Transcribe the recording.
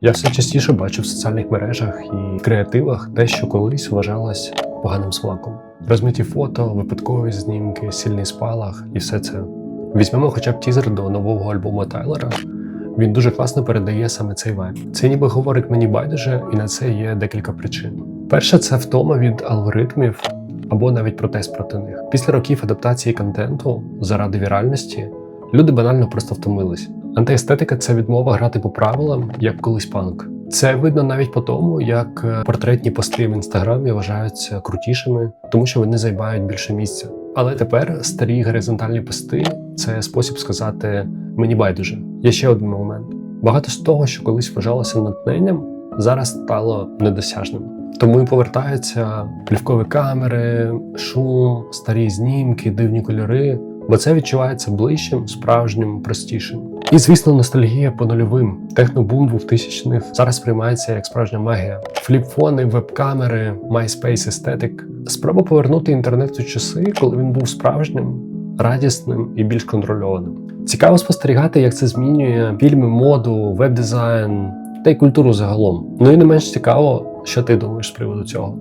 Я все частіше бачу в соціальних мережах і креативах те, що колись вважалось поганим смаком. Розмиті фото, випадкові знімки, сильний спалах і все це. Візьмемо хоча б тізер до нового альбому Тайлера. Він дуже класно передає саме цей вайб. Це ніби говорить мені байдуже, і на це є декілька причин. Перше, це втома від алгоритмів або навіть протест проти них. Після років адаптації контенту заради віральності люди банально просто втомились. Антиестетика це відмова грати по правилам, як колись панк. Це видно навіть по тому, як е, портретні пости в інстаграмі вважаються крутішими, тому що вони займають більше місця. Але тепер старі горизонтальні пости це спосіб сказати мені байдуже. Є ще один момент. Багато з того, що колись вважалося натхненням, зараз стало недосяжним. Тому і повертаються плівкові камери, шум, старі знімки, дивні кольори, бо це відчувається ближчим, справжнім, простішим. І звісно, ностальгія по нульовим. Технобум 2000-х зараз сприймається як справжня магія. Фліпфони, веб-камери, MySpace естетик. Спроба повернути інтернет у часи, коли він був справжнім, радісним і більш контрольованим. Цікаво спостерігати, як це змінює фільми, моду, веб-дизайн та й культуру загалом. Ну і не менш цікаво, що ти думаєш з приводу цього.